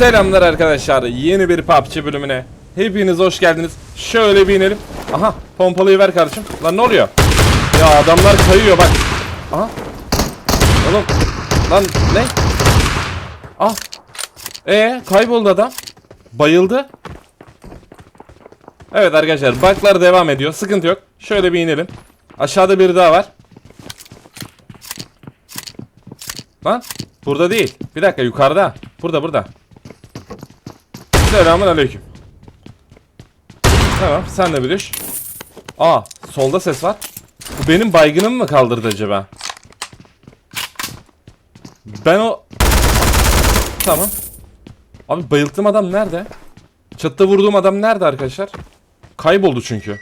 Selamlar arkadaşlar. Yeni bir PUBG bölümüne. Hepiniz hoş geldiniz. Şöyle bir inelim. Aha pompalıyı ver kardeşim. Lan ne oluyor? Ya adamlar kayıyor bak. Aha. Oğlum. Lan ne? Ah. Ee kayboldu adam. Bayıldı. Evet arkadaşlar baklar devam ediyor. Sıkıntı yok. Şöyle bir inelim. Aşağıda biri daha var. Lan burada değil. Bir dakika yukarıda. Burada burada. Selamun aleyküm. Tamam sen de bir düş. Aa solda ses var. Bu benim baygınım mı kaldırdı acaba? Ben o... Tamam. Abi bayılttığım adam nerede? Çatıda vurduğum adam nerede arkadaşlar? Kayboldu çünkü.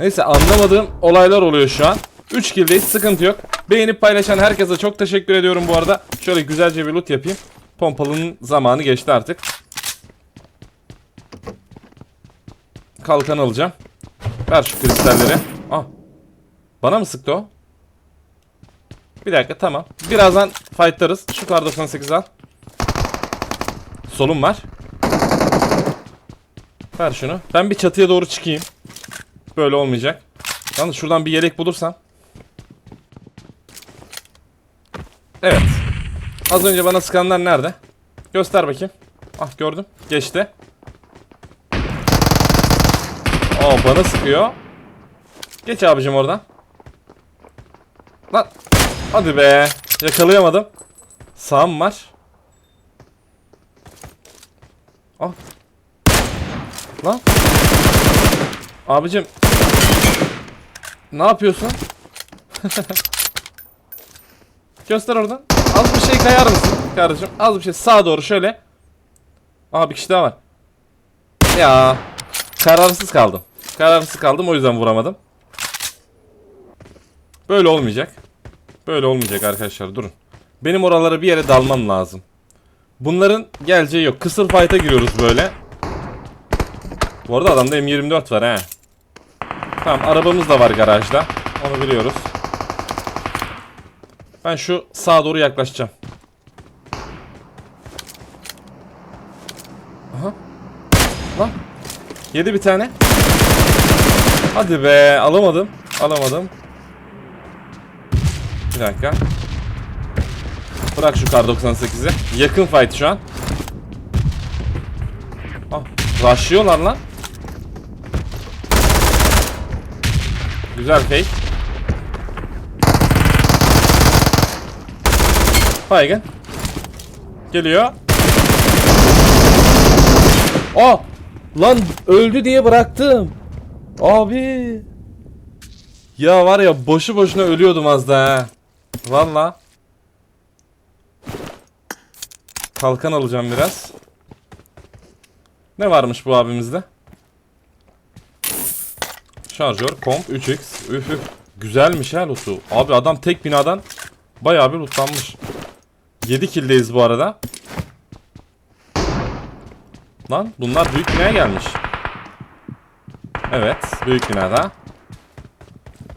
Neyse anlamadığım olaylar oluyor şu an. 3 kill'deyiz sıkıntı yok. Beğenip paylaşan herkese çok teşekkür ediyorum bu arada. Şöyle güzelce bir loot yapayım. Pompalının zamanı geçti artık. Kalkan alacağım. Ver şu kristalleri. Ah. Bana mı sıktı o? Bir dakika tamam. Birazdan fightlarız. Şu kar 98 al. Solum var. Ver şunu. Ben bir çatıya doğru çıkayım. Böyle olmayacak. Yalnız şuradan bir yelek bulursam. Evet. Az önce bana sıkanlar nerede? Göster bakayım. Ah gördüm. Geçti. Aa bana sıkıyor. Geç abicim oradan. Lan. Hadi be. Yakalayamadım. Sağım var. Ah. Lan. Abicim. Ne yapıyorsun? Göster oradan. Az bir şey kayar mısın kardeşim? Az bir şey sağa doğru şöyle. Aa bir kişi daha var. Ya. Kararsız kaldım. Kararsız kaldım o yüzden vuramadım. Böyle olmayacak. Böyle olmayacak arkadaşlar durun. Benim oralara bir yere dalmam lazım. Bunların geleceği yok. Kısır fight'a giriyoruz böyle. Bu arada adamda M24 var he. Tamam arabamız da var garajda. Onu biliyoruz. Ben şu sağa doğru yaklaşacağım. Aha. Lan. Yedi bir tane. Hadi be alamadım. Alamadım. Bir dakika. Bırak şu kar 98'i. Yakın fight şu an. Ah, rushlıyorlar lan. Güzel fake. Baygın. Geliyor. Aa! Lan öldü diye bıraktım. Abi. Ya var ya boşu boşuna ölüyordum az daha. ha. Valla. Kalkan alacağım biraz. Ne varmış bu abimizde? Şarjör, komp, 3x. Üf üf. Güzelmiş ha lootu. Abi adam tek binadan bayağı bir lootlanmış. 7 kill'deyiz bu arada. Lan bunlar büyük binaya gelmiş. Evet, büyük binada.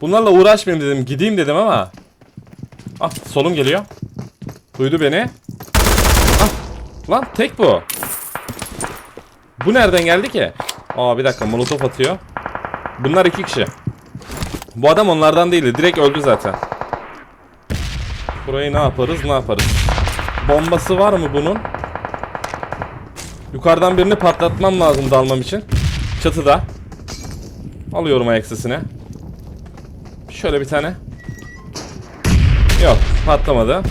Bunlarla uğraşmayayım dedim, gideyim dedim ama. Ah, solum geliyor. Duydu beni. Ah, lan tek bu. Bu nereden geldi ki? Aa bir dakika molotof atıyor. Bunlar iki kişi. Bu adam onlardan değildi. Direkt öldü zaten. Burayı ne yaparız ne yaparız. Bombası var mı bunun? Yukarıdan birini patlatmam lazım dalmam için. Çatıda. Alıyorum ayak sesini. Şöyle bir tane. Yok patlamadı.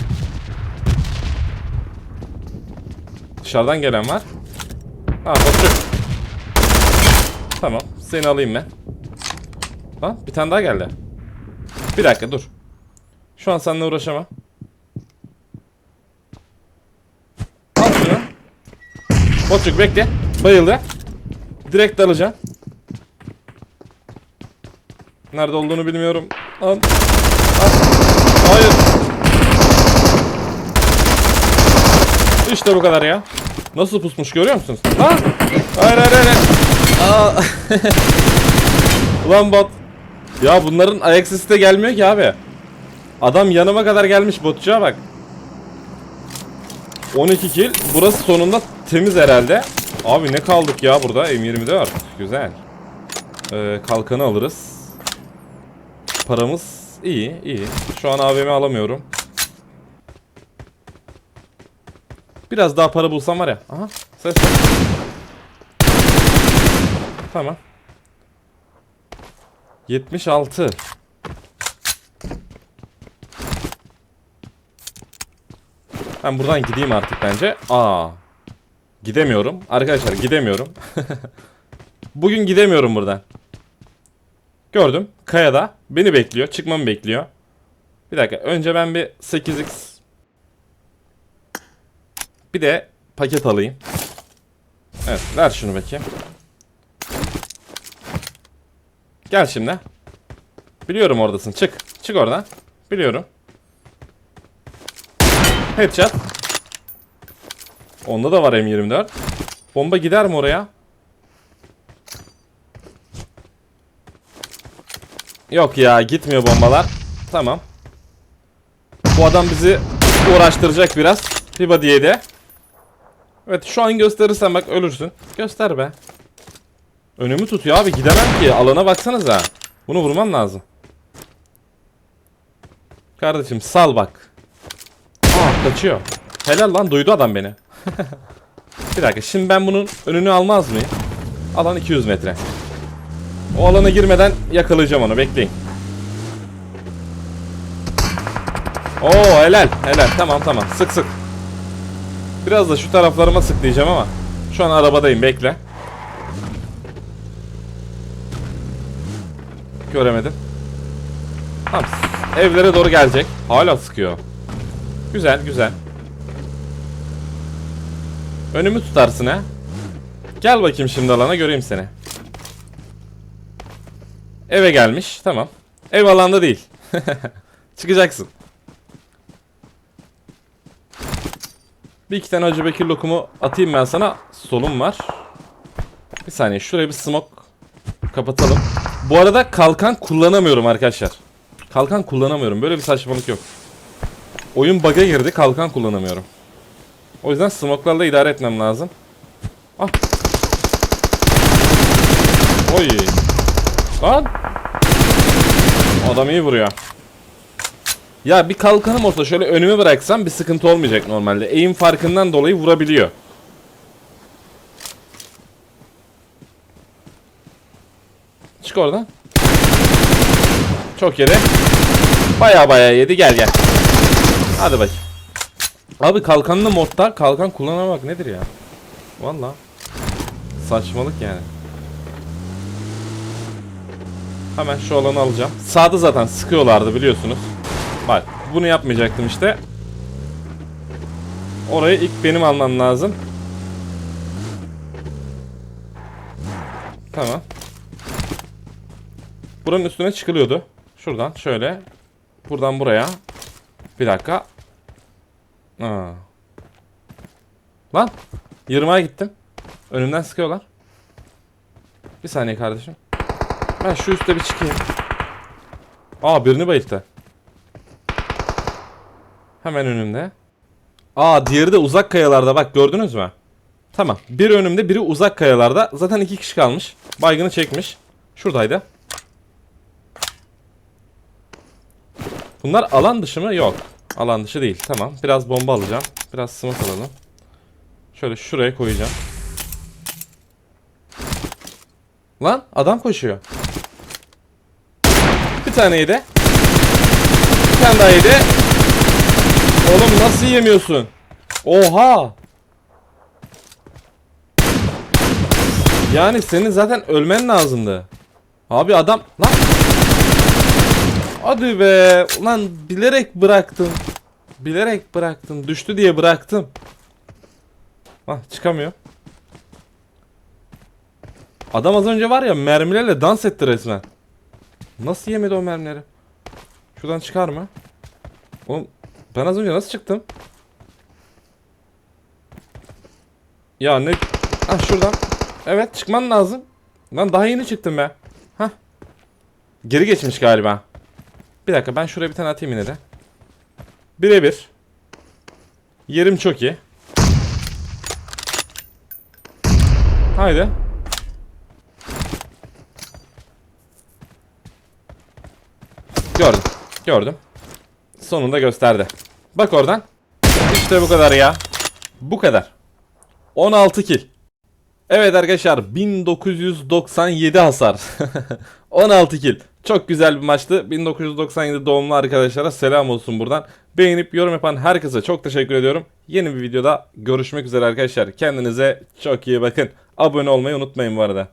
Dışarıdan gelen var. Ha botçuk. Tamam seni alayım ben. Lan bir tane daha geldi. Bir dakika dur. Şu an seninle uğraşamam. Al şunu. Botçuk bekle. Bayıldı. Direkt dalacağım. Nerede olduğunu bilmiyorum. Lan. Lan. Hayır. İşte bu kadar ya. Nasıl pusmuş görüyor musunuz? Ha? Hayır hayır hayır. Aa. Ulan bot. Ya bunların ayak sesi de gelmiyor ki abi. Adam yanıma kadar gelmiş botçuğa bak. 12 kill. Burası sonunda temiz herhalde. Abi ne kaldık ya burada? M24. Güzel. Ee, kalkanı alırız. Paramız iyi, iyi. Şu an AVM alamıyorum. Biraz daha para bulsam var ya. Aha, ses. Tamam. 76. Ben buradan gideyim artık bence. Aa. Gidemiyorum. Arkadaşlar gidemiyorum. Bugün gidemiyorum buradan. Gördüm. Kayada. Beni bekliyor. Çıkmamı bekliyor. Bir dakika. Önce ben bir 8x bir de paket alayım. Evet. Ver şunu bakayım. Gel şimdi. Biliyorum oradasın. Çık. Çık oradan. Biliyorum. Headshot. Onda da var M24. Bomba gider mi oraya? Yok ya gitmiyor bombalar. Tamam. Bu adam bizi uğraştıracak biraz. Fiba diye de. Evet şu an gösterirsen bak ölürsün. Göster be. Önümü tutuyor abi gidemem ki. Alana baksanıza. Bunu vurman lazım. Kardeşim sal bak. Aa kaçıyor. Helal lan duydu adam beni. Bir dakika şimdi ben bunun önünü almaz mıyım? Alan 200 metre. O alana girmeden yakalayacağım onu bekleyin. Oo helal helal tamam tamam sık sık. Biraz da şu taraflarıma sık diyeceğim ama şu an arabadayım bekle. Göremedim. Tamam evlere doğru gelecek. Hala sıkıyor. Güzel güzel. Önümü tutarsın ha. Gel bakayım şimdi alana göreyim seni. Eve gelmiş. Tamam. Ev alanda değil. Çıkacaksın. Bir iki tane Hacı Bekir lokumu atayım ben sana. Solum var. Bir saniye şuraya bir smoke kapatalım. Bu arada kalkan kullanamıyorum arkadaşlar. Kalkan kullanamıyorum. Böyle bir saçmalık yok. Oyun bug'a girdi. Kalkan kullanamıyorum. O yüzden smoke'larla idare etmem lazım. Ah. Oy. Lan. Adam iyi vuruyor. Ya bir kalkanım olsa şöyle önüme bıraksam bir sıkıntı olmayacak normalde. Aim farkından dolayı vurabiliyor. Çık oradan. Çok yedi. Baya baya yedi gel gel. Hadi bakayım. Abi kalkanlı modda kalkan kullanamak nedir ya? Valla. Saçmalık yani. Hemen şu alanı alacağım. Sağda zaten sıkıyorlardı biliyorsunuz. Bak bunu yapmayacaktım işte. Orayı ilk benim almam lazım. Tamam. Buranın üstüne çıkılıyordu. Şuradan şöyle. Buradan buraya. Bir dakika. Aa. Lan. Yırmağa gittim. Önümden sıkıyorlar. Bir saniye kardeşim. Ben şu üstte bir çıkayım. Aa birini bayılttı. Hemen önümde. Aa diğeri de uzak kayalarda bak gördünüz mü? Tamam. Biri önümde biri uzak kayalarda. Zaten iki kişi kalmış. Baygını çekmiş. Şuradaydı. Bunlar alan dışı mı? Yok. Alan dışı değil. Tamam. Biraz bomba alacağım. Biraz smoke alalım. Şöyle şuraya koyacağım. Lan adam koşuyor. Bir tane yedi. Bir tane daha yedi. Oğlum nasıl yemiyorsun? Oha! Yani senin zaten ölmen lazımdı. Abi adam lan. Hadi be. Ulan bilerek bıraktım. Bilerek bıraktım. Düştü diye bıraktım. Ah çıkamıyor. Adam az önce var ya mermilerle dans etti resmen. Nasıl yemedi o mermileri? Şuradan çıkar mı? Oğlum ben az önce nasıl çıktım? Ya ne? Ha şuradan. Evet çıkman lazım. Lan daha yeni çıktım be. Ha. Geri geçmiş galiba. Bir dakika ben şuraya bir tane atayım yine de. Birebir. Yerim çok iyi. Haydi. Gördüm. Gördüm. Sonunda gösterdi. Bak oradan. İşte bu kadar ya. Bu kadar. 16 kill. Evet arkadaşlar 1997 hasar. 16 kill. Çok güzel bir maçtı. 1997 doğumlu arkadaşlara selam olsun buradan. Beğenip yorum yapan herkese çok teşekkür ediyorum. Yeni bir videoda görüşmek üzere arkadaşlar. Kendinize çok iyi bakın. Abone olmayı unutmayın bu arada.